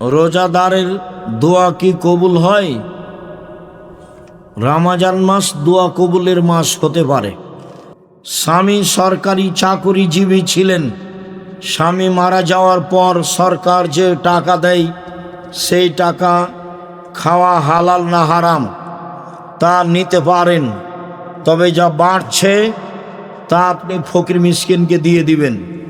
রোজাদারের দোয়া কি কবুল হয়? রামাজান মাস দোয়া কবুলের মাস হতে পারে। স্বামী সরকারি চাকুরিজীবী ছিলেন। স্বামী মারা যাওয়ার পর সরকার যে টাকা দেয়, সেই টাকা খাওয়া হালাল না হারাম, তা নিতে পারেন। তবে যা বাড়ছে, তা আপনি ফকির মিসকিনকে দিয়ে দিবেন।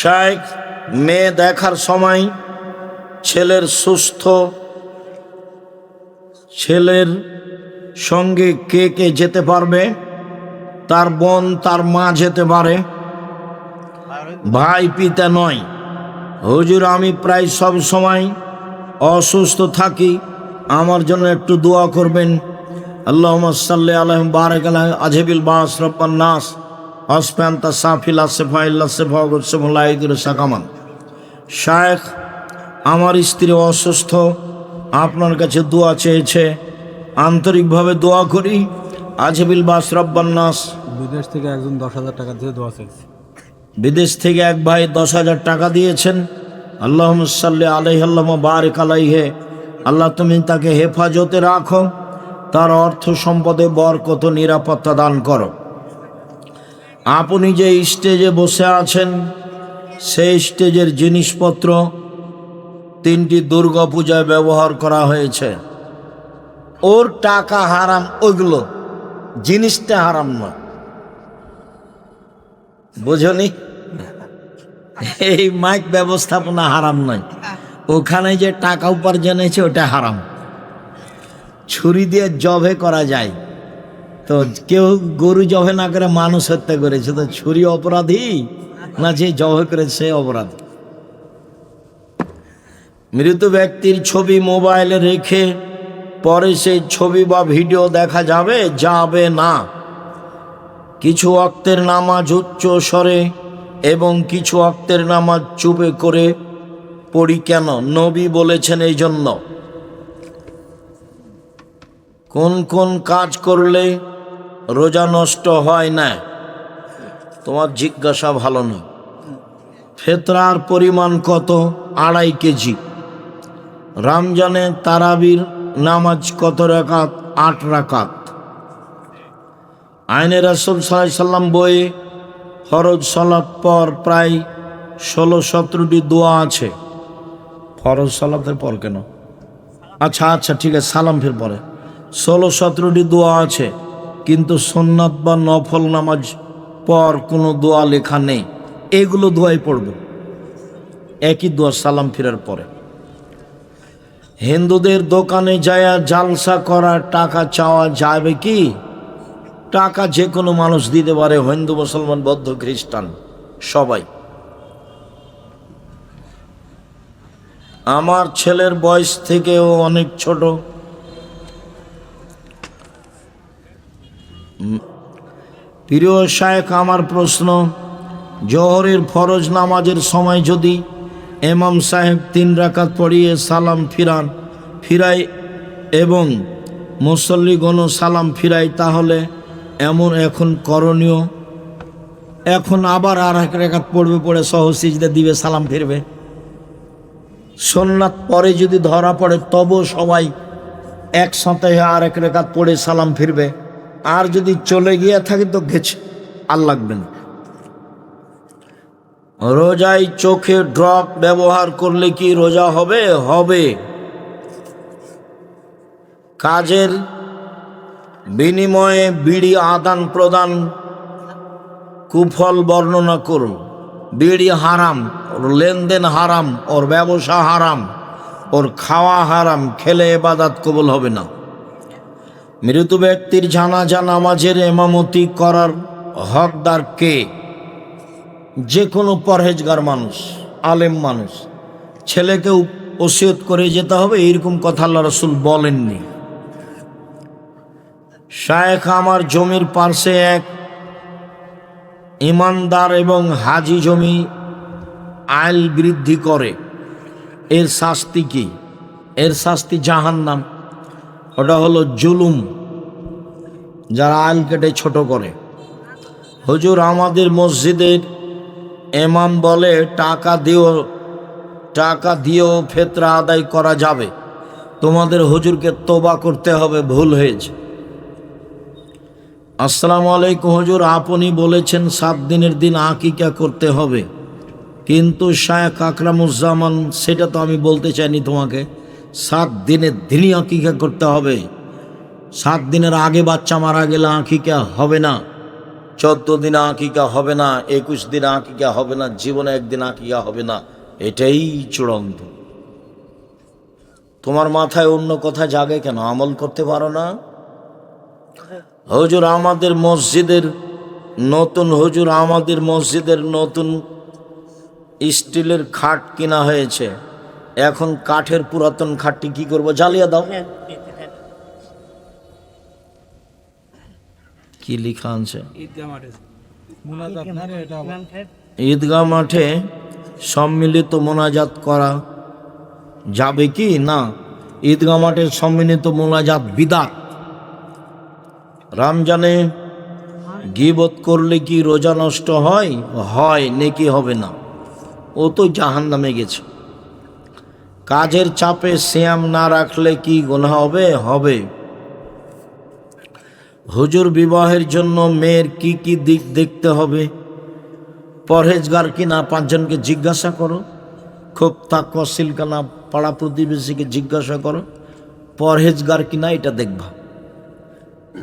শাইখ মেয়ে দেখার সময় ছেলের সুস্থ ছেলের সঙ্গে কে কে যেতে পারবে? তার বোন, তার মা যেতে পারে। ভাই পিতা নয়। হুজুর, আমি প্রায় সব সময় অসুস্থ থাকি। আমার জন্য একটু দোয়া করবেন। আল্লাহ সাল্লি আলহম বারেক আলহ আজহেবিল বাস রব্বান নাস। অসফান্তা সাফিল আসেফাইল আসেফাগুসেফুল্লাহিদুর সাকামান শায়েখ আমার স্ত্রী অসুস্থ আপনার কাছে দোয়া চেয়েছে আন্তরিকভাবে দোয়া করি। আজহেবিল বাস রব্বান নাস। বিদেশ থেকে একজন দশ হাজার টাকা দিয়ে দোয়া চেয়েছে বিদেশ থেকে এক ভাই দশ হাজার টাকা দিয়েছেন। আল্লাহ সাল্লি আলহ আল্লাহ বারেক আলাইহে। আল্লাহ তুমি তাকে হেফাজতে রাখো। তার অর্থ সম্পদে বরকত নিরাপত্তা দান করো। আপনি যে স্টেজে বসে আছেন, সেই স্টেজের জিনিসপত্র তিনটি দুর্গা পূজায় ব্যবহার করা হয়েছে। ওর টাকা হারাম, ওইগুলো জিনিসটা হারাম নয়। বুঝনি? এই মাইক ব্যবস্থাপনা হারাম নয়। ওখানে যে টাকা উপার্জন হয়েছে, ওটা হারাম। ছুরি দিয়ে জবে করা যায়। তো কেউ গরু জবে না করে মানুষ হত্যা করেছে, তো ছুরি অপরাধী না যে জবে করেছে সে অপরাধ? মৃত ব্যক্তির ছবি মোবাইলে রেখে পরে সেই ছবি বা ভিডিও দেখা যাবে যাবে না। কিছু অক্তের নামাজ উচ্চ স্বরে এবং কিছু অক্তের নামাজ চুপে করে পড়ি কেন? নবী বলেছেন এই জন্য। কোন কোন কাজ করলে রোজা নষ্ট হয় না। তোমার জিজ্ঞাসা ভালো নয় ফেতরার পরিমাণ কত? আড়াই কেজি। রমজানে তারাবির নামাজ কত রাকাত? আট রাকাত। আইনে রাসুল সাল্লাহ সাল্লাম বইয়ে ফরজ সলাৎ পর প্রায় ষোলো সতেরোটি দোয়া আছে। ফরজ সলাতের পর কেন? আচ্ছা আচ্ছা ঠিক আছে, সালাম ফের পরে। ষোলো সতেরোটি দোয়া আছে। কিন্তু সোননাথ বা নফল নামাজ পর কোনো দোয়া লেখা নেই। এগুলো দোয়াই পড়ব। একই দোয়া সালাম ফিরার পরে। হিন্দুদের দোকানে যায় জালসা করার টাকা চাওয়া যাবে কি? টাকা যে কোনো মানুষ দিতে পারে, হিন্দু, মুসলমান, বৌদ্ধ, খ্রিস্টান, সবাই। আমার ছেলের বয়স থেকেও অনেক ছোট। প্রিয় শায়েখ, আমার প্রশ্ন, জোহরের ফরজ নামাজের সময় যদি এমাম সাহেব তিন রাকাত পড়িয়ে সালাম ফিরান ফিরাই এবং মুসল্লিগণও সালাম ফিরাই তাহলে এমন এখন করণীয়? এখন আবার আর এক রেখাত পড়বে, পড়ে সহসিজদা দিবে, সালাম ফিরবে। সোননাথ পরে যদি ধরা পড়ে তবু সবাই একসাথে আর এক রেখাত পড়ে সালাম ফিরবে। আর যদি চলে গিয়ে থাকে তো গেছে, আর লাগবে না। রোজায় চোখে ড্রপ ব্যবহার করলে কি রোজা হবে? হবে। কাজের বিনিময়ে বিড়ি আদান প্রদান, কুফল বর্ণনা করুন। বিড়ি হারাম, ওর লেনদেন হারাম, ওর ব্যবসা হারাম, ওর খাওয়া হারাম, খেলে এবাদাত কবুল হবে না। মৃত ব্যক্তির জানাজা নামাজের এমামতি করার হকদার কে? যে কোনো পরহেজগার মানুষ, আলেম মানুষ ছেলেকে ওসিয়ত করে যেতে হবে, এইরকম কথা আল্লাহ রসুল বলেননি। শায়েখ আমার জমির পার্শ্বে এক ইমানদার এবং হাজি জমি আইল বৃদ্ধি করে। এর শাস্তি কি? এর শাস্তি জাহান্নাম। ওটা হলো জুলুম। যারা আইল কেটে ছোট করে। হুজুর আমাদের মসজিদের এমাম বলে, টাকা দিও টাকা দিয়েও ফেতরা আদায় করা যাবে। তোমাদের হুজুরকে তোবা করতে হবে, ভুল হয়েছে। আসসালামু আলাইকুম হুজুর, আপনি বলেছেন সাত দিনের দিন আকিকা করতে হবে। কিন্তু শায়েখ আকরামুজ্জামান, সেটা তো আমি বলতে চাইনি তোমাকে। সাত দিনের দিনই আকিকা করতে হবে। সাত দিনের আগে বাচ্চা মারা গেলে আকিকা হবে না। চোদ্দ দিন আকিকা হবে না, একুশ দিন আকিকা হবে না, জীবনে একদিন আকিকা হবে না। এটাই চূড়ান্ত। তোমার মাথায় অন্য কথা জাগে কেন? আমল করতে পারো না? হুজুর, আমাদের মসজিদের নতুন, হজুর, আমাদের মসজিদের নতুন স্টিলের খাট কিনা হয়েছে। এখন কাঠের পুরাতন খাটটি কি করব? জ্বালিয়ে দাও। কি লেখা আছে? ঈদগাহ মাঠে। মুনাজাত না রে এটা ঈদগাহ মাঠে সম্মিলিত মোনাজাত করা যাবে কি? না। ঈদগাহ মাঠে সম্মিলিত মোনাজাত বিদাত। রমজানে গিবত করলে কি রোজা নষ্ট হয়? হয় নেকি হবে না। ও তো জাহান নামে গেছে। কাজের চাপে শ্যাম না রাখলে কি গোনা হবে? হবে। হুজুর বিবাহের জন্য মেয়ের কি কি দিক দেখতে হবে? পরহেজগার কিনা পাঁচজনকে জিজ্ঞাসা করো। খুব তাকুয়া সিলকানা পাড়া প্রতিবেশীকে জিজ্ঞাসা করো। পরহেজগার কিনা এটা দেখবা।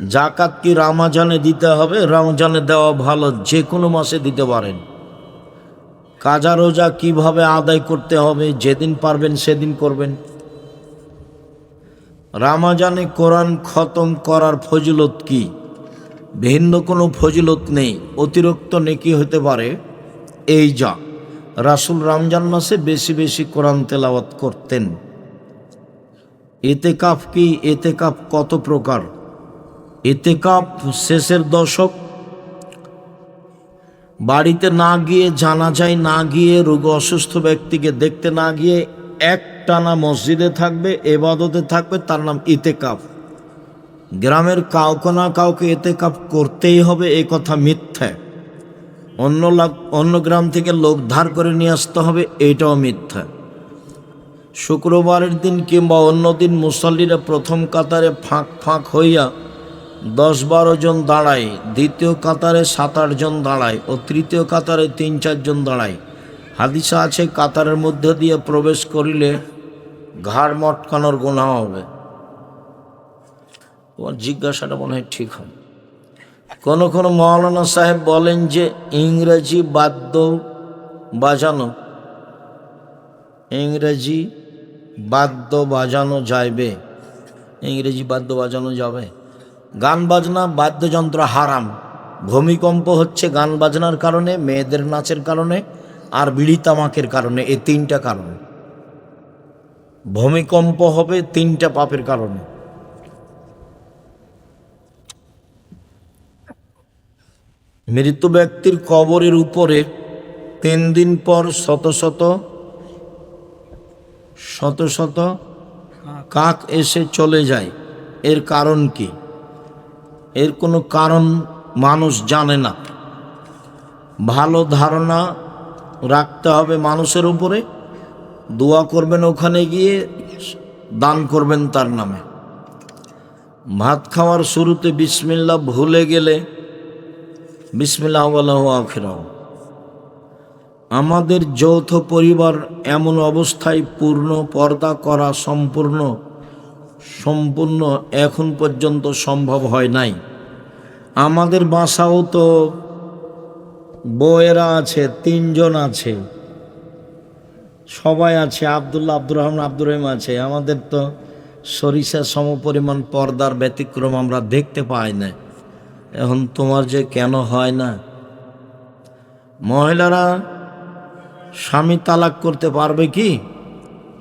জাকাত কি রামাজানে দিতে হবে? রমজানে দেওয়া ভালো, যে কোনো মাসে দিতে পারেন। কাজা রোজা কীভাবে আদায় করতে হবে, যেদিন পারবেন সেদিন করবেন। রামাজানে কোরআন খতম করার ফজিলত কি? ভিন্ন কোনো ফজিলত নেই, অতিরিক্ত নেকি হতে পারে। এই যা, রাসুল রমজান মাসে বেশি বেশি কোরআন তেলাওয়াত করতেন। এতে এতেকাফ কি? এতে এতেকাফ কত প্রকার? এতেকাফ শেষের দশক বাড়িতে না গিয়ে জানা যায় না গিয়ে, রোগ অসুস্থ ব্যক্তিকে দেখতে না গিয়ে এক টানা মসজিদে থাকবে, এবাদতে থাকবে, তার নাম ইতেকাফ। গ্রামের কাউকে না কাউকে এতেকাফ করতেই হবে এ কথা মিথ্যা। অন্য অন্য গ্রাম থেকে লোক ধার করে নিয়ে আসতে হবে এটাও মিথ্যা। শুক্রবারের দিন কিংবা অন্য দিন মুসল্লিরা প্রথম কাতারে ফাঁক ফাঁক হইয়া দশ বারো জন দাঁড়ায়, দ্বিতীয় কাতারে সাত জন দাঁড়ায় ও তৃতীয় কাতারে তিন চারজন দাঁড়ায়। হাদিসা আছে, কাতারের মধ্যে দিয়ে প্রবেশ করিলে ঘাড় মটকানোর গোনা হবে। তোমার জিজ্ঞাসাটা মনে হয় ঠিক হয় কোনো কোনো মৌলানা সাহেব বলেন যে, ইংরেজি বাদ্য বাজানো। ইংরেজি বাদ্য বাজানো যাইবে। ইংরেজি বাদ্য বাজানো যাবে। গান বাজনা, বাদ্যযন্ত্র হারাম। ভূমিকম্প হচ্ছে গান বাজনার কারণে, মেয়েদের নাচের কারণে, আর বিড়ি তামাকের কারণে এই তিনটা কারণে। ভূমিকম্প হবে তিনটা পাপের কারণে। মৃত ব্যক্তির কবরের উপরে তিন দিন পর শত শত শত শত কাক এসে চলে যায়। এর কারণ কি? এর কোনো কারণ মানুষ জানে না। ভালো ধারণা রাখতে হবে মানুষের উপরে। দোয়া করবেন ওখানে গিয়ে, দান করবেন তার নামে। ভাত খাওয়ার শুরুতে বিসমিল্লা ভুলে গেলে, বিসমিল্লাহ আখেরাও আমাদের যৌথ পরিবার এমন অবস্থায় পূর্ণ পর্দা করা সম্পূর্ণ সম্পূর্ণ এখন পর্যন্ত সম্ভব হয় নাই। আমাদের বাসাও তো বউয়েরা আছে, তিনজন আছে। সবাই আছে, আবদুল্লাহ, আব্দুর রহমান, আব্দুর রহিম আছে। আমাদের তো সরিষা সমপরিমাণ পর্দার ব্যতিক্রম আমরা দেখতে পাই না। এখন তোমার যে কেন হয় না? মহিলারা স্বামী তালাক করতে পারবে কি?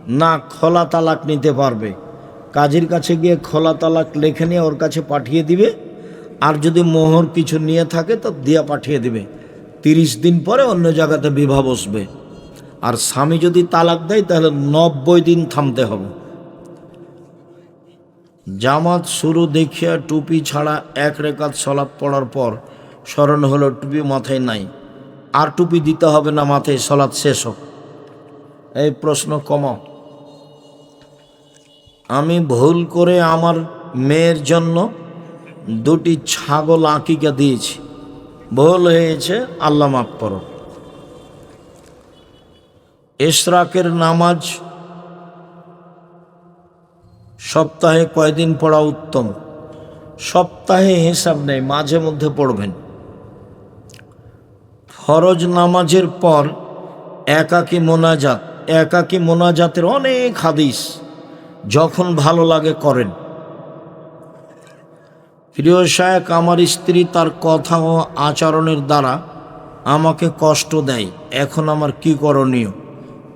না, খোলা তালাক নিতে পারবে। কাজীর কাছে গিয়ে খোলা তালাক লেখে নিয়ে ওর কাছে পাঠিয়ে দিবে। আর যদি মোহর কিছু নিয়ে থাকে, তো দিয়া পাঠিয়ে দিবে। তিরিশ দিন পরে অন্য জায়গাতে বিবাহ বসবে। আর স্বামী যদি তালাক দেয়, তাহলে নব্বই দিন থামতে হবে। জামাত শুরু দেখিয়া টুপি ছাড়া এক রেখাত সলাপ পড়ার পর স্মরণ হলো, টুপি মাথায় নাই। আর টুপি দিতে হবে না, মাথায় সলাৎ শেষ হোক। এই প্রশ্ন কমাও। আমি ভুল করে আমার মেয়ের জন্য দুটি ছাগল আঁকিকা দিয়েছি। ভুল হয়েছে, আল্লাহ মাফ করো। এশরাকের নামাজ সপ্তাহে কয়দিন পড়া উত্তম? সপ্তাহে হিসাব নেই, মাঝে মধ্যে পড়বেন। ফরজ নামাজের পর একাকী মোনাজাত, একাকী মোনাজাতের অনেক হাদিস। যখন ভালো লাগে করেন। প্রিয় শায়ক, আমার স্ত্রী তার কথা ও আচরণের দ্বারা আমাকে কষ্ট দেয়। এখন আমার কি করণীয়?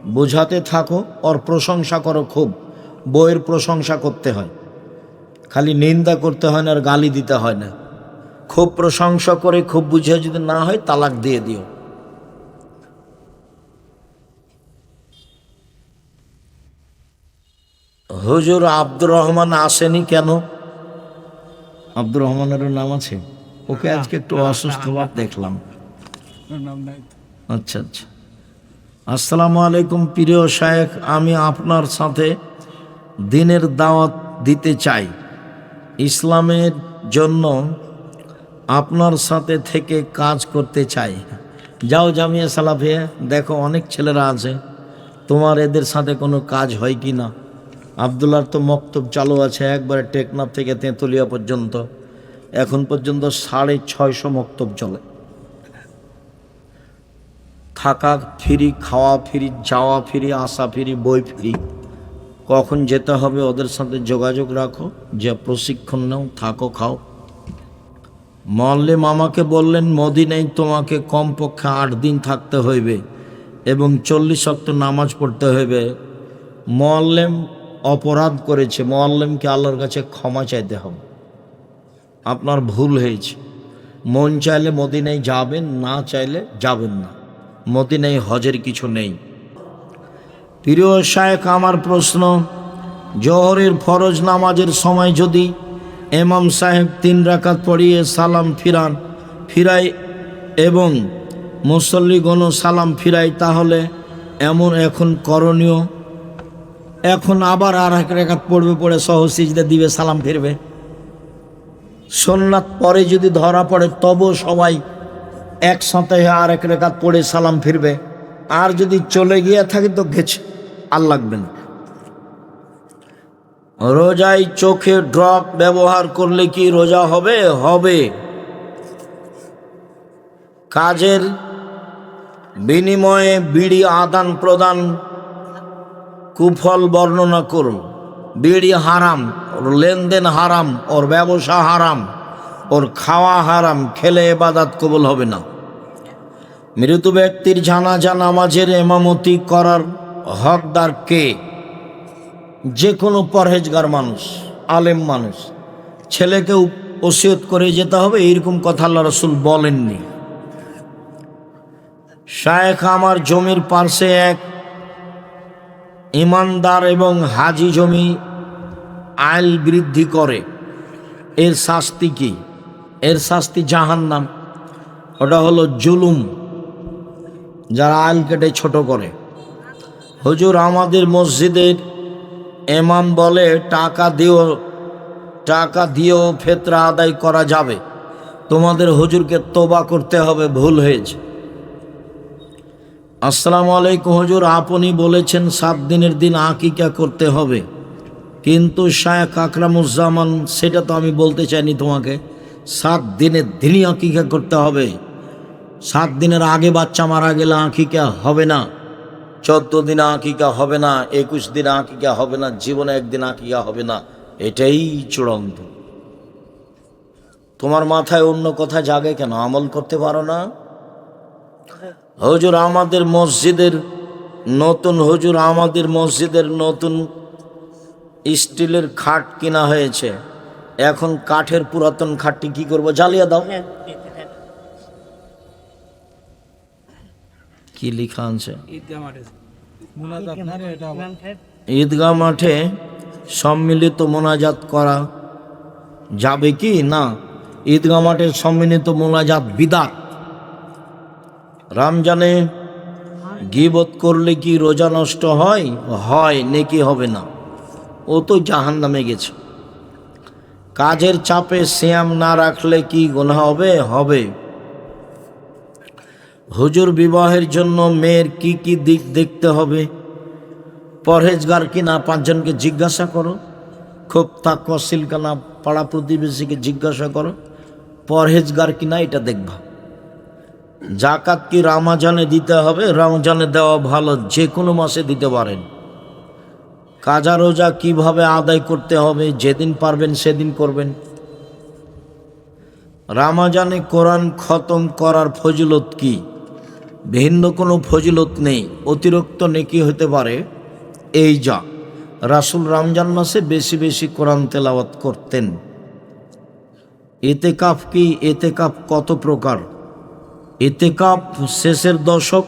বোঝাতে থাকো ওর প্রশংসা করো খুব। বইয়ের প্রশংসা করতে হয়। খালি নিন্দা করতে হয় না আর গালি দিতে হয় না। খুব প্রশংসা করে, খুব বুঝে যদি না হয় তালাক দিয়ে দিও। হুজুর আব্দুর রহমান আসেনি কেন? আব্দুর রহমানেরও নাম আছে। ওকে আজকে একটু অসুস্থ ভাব দেখলাম। ওর নাম নাই তো। আচ্ছা আচ্ছা। আসসালামু আলাইকুম প্রিয় শায়েখ আমি আপনার সাথে দিনের দাওয়াত দিতে চাই। ইসলামের জন্য আপনার সাথে থেকে কাজ করতে চাই। যাও জামিয়া সালাফিয়া দেখো অনেক ছেলেরা আছে। তোমার এদের সাথে কোনো কাজ হয় কি না? আবদুল্লার তো মক্তব চালু আছে একবারে টেকনাফ থেকে তেঁতুলিয়া পর্যন্ত। এখন পর্যন্ত সাড়ে ছয়শো মক্তব চলে। থাকা, ফিরি, খাওয়া, ফিরি, যাওয়া ফিরি, আসা ফিরি, বই ফিরি, কখন যেতে হবে ওদের সাথে যোগাযোগ রাখো, যে প্রশিক্ষণ নাও, থাকো, খাও। মল্লে মামাকে বললেন, মদিনায় তোমাকে কমপক্ষে আট দিন থাকতে হইবে এবং চল্লিশ অক্ট নামাজ পড়তে হইবে। মোয়াল্লেম অপরাধ করেছে। মোয়াল্লেমকে আল্লাহর কাছে ক্ষমা চাইতে হবে। আপনার ভুল হয়েছে। মন চাইলে মদিনায় যাবেন, না চাইলে যাবেন না। মদিনায় হজের কিছু নেই। প্রিয় শায়েখ, আমার প্রশ্ন, জোহরের ফরজ নামাজের সময় যদি এমাম সাহেব তিন রাকাত পড়িয়ে সালাম ফিরান ফিরাই এবং মুসল্লিগণ সালাম ফিরাই তাহলে এমন এখন করণীয় এখন আবার আর এক রেখাত পড়বে, পড়ে সহসিজদে দিবে, সালাম ফিরবে। সোননাথ পরে যদি ধরা পড়ে তবু সবাই একসাথে আর এক রেখাত পড়ে সালাম ফিরবে। আর যদি চলে গিয়ে থাকে তো গেছে, আর লাগবে না। রোজায় চোখে ড্রপ ব্যবহার করলে কি রোজা হবে? হবে। কাজের বিনিময়ে বিড়ি আদান প্রদান কুফল বর্ণনা করুন। বিড়ি হারাম, ওর লেনদেন হারাম, ওর ব্যবসা হারাম, ওর খাওয়া হারাম, খেলে এবাদাত কবুল হবে না। মৃত ব্যক্তির জানাজা নামাজের এমামতি করার হকদার কে? যে কোনো পরহেজগার মানুষ, আলেম মানুষ ছেলেকে ওসিয়ত করে যেতে হবে, এইরকম কথা আল্লাহ রসুল বলেননি। শায়েখ আমার জমির পার্শ্বে এক ইমানদার এবং হাজি জমি আইল বৃদ্ধি করে। এর শাস্তি কি? এর শাস্তি জাহান্নাম। ওটা হলো জুলুম। যারা আইল কেটে ছোট করে। হুজুর আমাদের মসজিদের এমাম বলে, টাকা দিও, টাকা দিয়েও ফেতরা আদায় করা যাবে। তোমাদের হুজুরকে তোবা করতে হবে, ভুল হয়েছে। আসসালামু আলাইকুম হুজুর, আপনি বলেছেন সাত দিনের দিন আকিকা করতে হবে। কিন্তু শায়েখ আকরামুজ্জামান, সেটা তো আমি বলতে চাইনি তোমাকে, সাত দিনের দিনই আকিকা করতে হবে। সাত দিনের আগে বাচ্চা মারা গেলে আঁকিকা হবে না, চোদ্দ দিন আঁকিকা হবে না, একুশ দিন আঁকিকা হবে না, জীবনে একদিন আঁকিকা হবে না, এটাই চূড়ান্ত। তোমার মাথায় অন্য কথা জাগে কেন? আমল করতে পারো না? হুজুর আমাদের মসজিদের নতুন হজুর আমাদের মসজিদের নতুন স্টিলের খাট কিনা হয়েছে। এখন কাঠের পুরাতন খাটটি কি করব? জ্বালিয়ে দাও। কি লেখা আছে? ঈদগাহ মাঠে। ঈদগাহ সম্মিলিত মোনাজাত করা যাবে কি? না ঈদগা মাঠের সম্মিলিত মোনাজাত বিদাত। রমজানে গিবত করলে কি রোজা নষ্ট হয়? হয়, নেকি হবে না। ও তো জাহান নামে গেছে। কাজের চাপে শ্যাম না রাখলে কি গোনা হবে? হবে। হুজুর বিবাহের জন্য মেয়ের কি কি দিক দেখতে হবে? পরহেজগার কি না পাঁচজনকে জিজ্ঞাসা করো। খুব তাকুয়া সিলকানা পাড়া প্রতিবেশীকে জিজ্ঞাসা করো। পরহেজগার কি না এটা দেখবা। জাকাত কি রামাজানে দিতে হবে, রমজানে দেওয়া ভালো, যে কোনো মাসে দিতে পারেন। কাজা রোজা কীভাবে আদায় করতে হবে, যেদিন পারবেন সেদিন করবেন। রামাজানে কোরআন খতম করার ফজিলত কি? ভিন্ন কোনো ফজিলত নেই, অতিরিক্ত নেকি হতে পারে। এই যা, রাসুল রমজান মাসে বেশি বেশি কোরআন তেলাওয়াত করতেন। এতেকাফ কি এতেকাফ কত প্রকার? এতেকাফ শেষের দশক।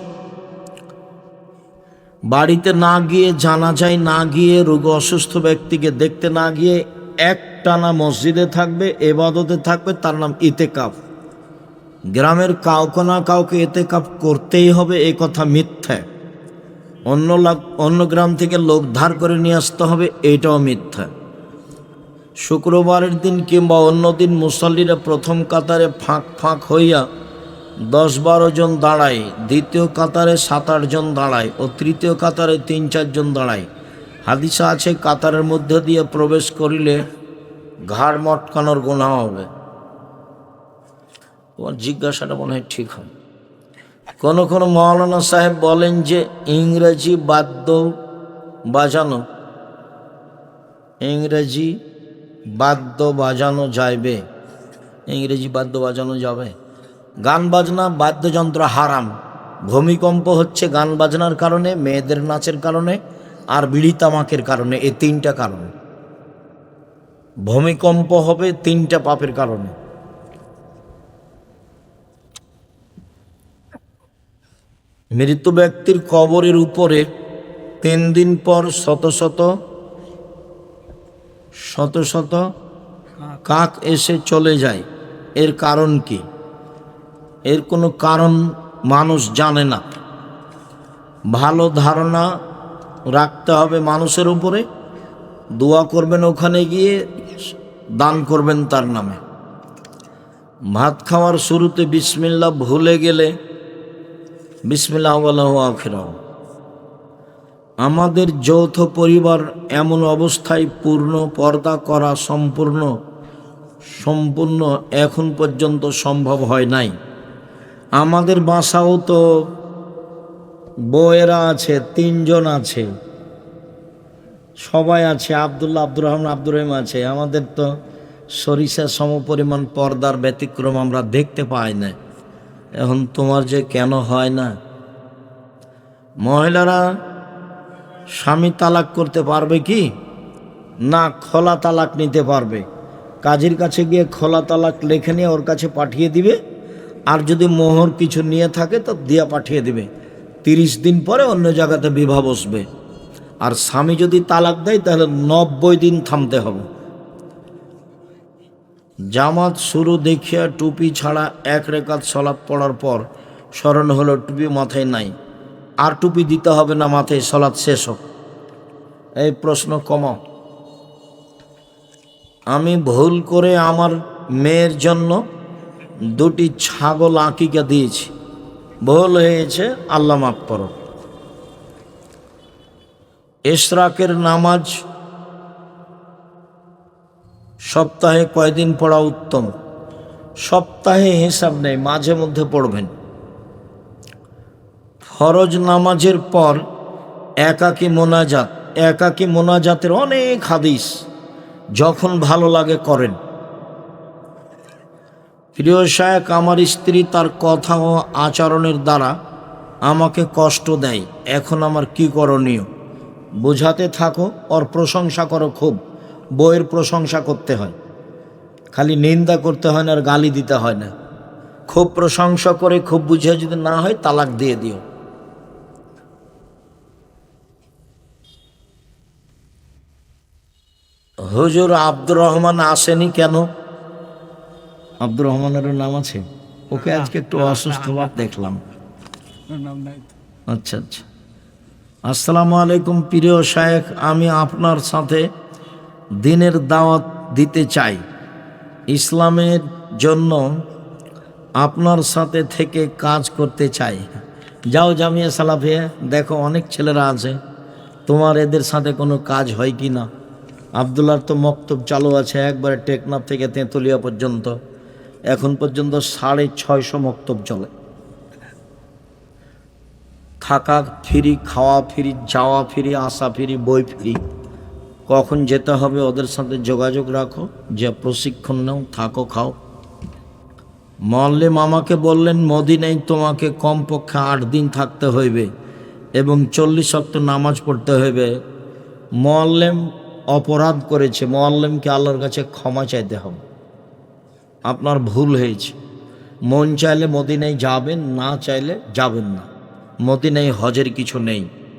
বাড়িতে না গিয়ে জানা যায় না গিয়ে, রোগ অসুস্থ ব্যক্তিকে দেখতে না গিয়ে এক টানা মসজিদে থাকবে, এবাদতে থাকবে, তার নাম ইতেকাফ গ্রামের কাউকে না কাউকে এতেকাফ করতেই হবে, এ কথা মিথ্যা। অন্য অন্য গ্রাম থেকে লোক ধার করে নিয়ে আসতে হবে, এটাও মিথ্যা। শুক্রবারের দিন কিংবা অন্য দিন মুসল্লিরা প্রথম কাতারে ফাঁক ফাঁক হইয়া দশ বারো জন দাঁড়ায়, দ্বিতীয় কাতারে সাত আট জন দাঁড়ায় ও তৃতীয় কাতারে তিন চারজন দাঁড়ায়। হাদিসা আছে, কাতারের মধ্যে দিয়ে প্রবেশ করিলে ঘাড় মটকানোর গোনা হবে। তোমার জিজ্ঞাসাটা মনে হয় ঠিক হয় কোনো কোনো মৌলানা সাহেব বলেন যে, ইংরেজি বাদ্য বাজানো। ইংরেজি বাদ্য বাজানো যাইবে। ইংরেজি বাদ্য বাজানো যাবে। গান বাজনা বাদ্যযন্ত্র হারাম। ভূমিকম্প হচ্ছে গান বাজনার কারণে মেয়েদের নাচের কারণে আর বিড়ি তামাকের কারণে এই তিনটা কারণে। ভূমিকম্প হবে তিনটা পাপের কারণে। মৃত ব্যক্তির কবরের উপরে তিন দিন পর শত শত শত শত কাক এসে চলে যায়। এর কারণ কি? এর কোনো কারণ মানুষ জানে না। ভালো ধারণা রাখতে হবে মানুষের উপরে। দোয়া করবেন ওখানে গিয়ে, দান করবেন তার নামে। ভাত খাওয়ার শুরুতে বিসমিল্লা ভুলে গেলে বিসমিল্লাহ আখিরাও আমাদের যৌথ পরিবার এমন অবস্থায় পূর্ণ পর্দা করা সম্পূর্ণ সম্পূর্ণ এখন পর্যন্ত সম্ভব হয় নাই। আমাদের বাসাও তো বউয়েরা আছে, তিনজন আছে। সবাই আছে আবদুল্লা আব্দুর রহমান, আব্দুর রহিম আছে। আমাদের তো সরিষা সমপরিমাণ পর্দার ব্যতিক্রম আমরা দেখতে পাই না। এখন তোমার যে কেন হয় না? মহিলারা স্বামী তালাক করতে পারবে কি? না, খোলা তালাক নিতে পারবে। কাজের কাছে গিয়ে খোলা তালাক লেখে নিয়ে ওর কাছে পাঠিয়ে দিবে। আর যদি মোহর কিছু নিয়ে থাকে, তো দিয়া পাঠিয়ে দিবে। তিরিশ দিন পরে অন্য জায়গাতে বিবাহ বসবে। আর স্বামী যদি তালাক দেয়, তাহলে নব্বই দিন থামতে হবে। জামাত শুরু দেখিয়া টুপি ছাড়া এক রেখাত সলাপ পড়ার পর স্মরণ হলো, টুপি মাথায় নাই। আর টুপি দিতে হবে না, মাথায় সলাৎ শেষ হোক। এই প্রশ্ন কমাও আমি ভুল করে আমার মেয়ের জন্য দুটি ছাগল আঁকিকা দিয়েছি। ভুল হয়েছে, আল্লাহ মাফ করো। এশরাকের নামাজ সপ্তাহে কয়দিন পড়া উত্তম? সপ্তাহে হিসাব নেই, মাঝে মধ্যে পড়বেন। ফরজ নামাজের পর একাকী মোনাজাত, একাকী মোনাজাতের অনেক হাদিস, যখন ভালো লাগে করেন। প্রিয় শায়ক আমার স্ত্রী তার কথা ও আচরণের দ্বারা আমাকে কষ্ট দেয়। এখন আমার কি করণীয়? বোঝাতে থাকো, ওর প্রশংসা করো খুব। বইয়ের প্রশংসা করতে হয়। খালি নিন্দা করতে হয় না আর গালি দিতে হয় না। খুব প্রশংসা করে, খুব বুঝে যদি না হয়, তালাক দিয়ে দিও। হুজুর আব্দুর রহমান আসেনি কেন? আব্দুর রহমানেরও নাম আছে। ওকে আজকে একটু অসুস্থ ভাব দেখলাম। আচ্ছা আচ্ছা। আসসালামু আলাইকুম প্রিয় শায়েখ আমি আপনার সাথে দিনের দাওয়াত দিতে চাই। ইসলামের জন্য আপনার সাথে থেকে কাজ করতে চাই। যাও জামিয়া সালাফিয়া দেখো অনেক ছেলেরা আছে। তোমার এদের সাথে কোনো কাজ হয় কি না? আবদুল্লার তো মক্তব চালু আছে একবারে টেকনাফ থেকে তেঁতুলিয়া পর্যন্ত। এখন পর্যন্ত সাড়ে ছয়শো মক্তব চলে থাকা, ফিরি, খাওয়া, ফিরি, যাওয়া ফিরি, আসা ফিরি, বই ফিরি, কখন যেতে হবে ওদের সাথে যোগাযোগ রাখো, যে প্রশিক্ষণ নাও, থাকো, খাও। মল্লিম আমাকে বললেন, মদিনায় তোমাকে কমপক্ষে আট দিন থাকতে হইবে এবং চল্লিশ অক্ট নামাজ পড়তে হইবে। মোয়াল্লেম অপরাধ করেছে। মোয়াল্লেমকে আল্লাহর কাছে ক্ষমা চাইতে হবে। আপনার ভুল হয়েছে। মন চাইলে মদিনায় যাবেন, না চাইলে যাবেন না। মদিনায় হজের কিছু নেই।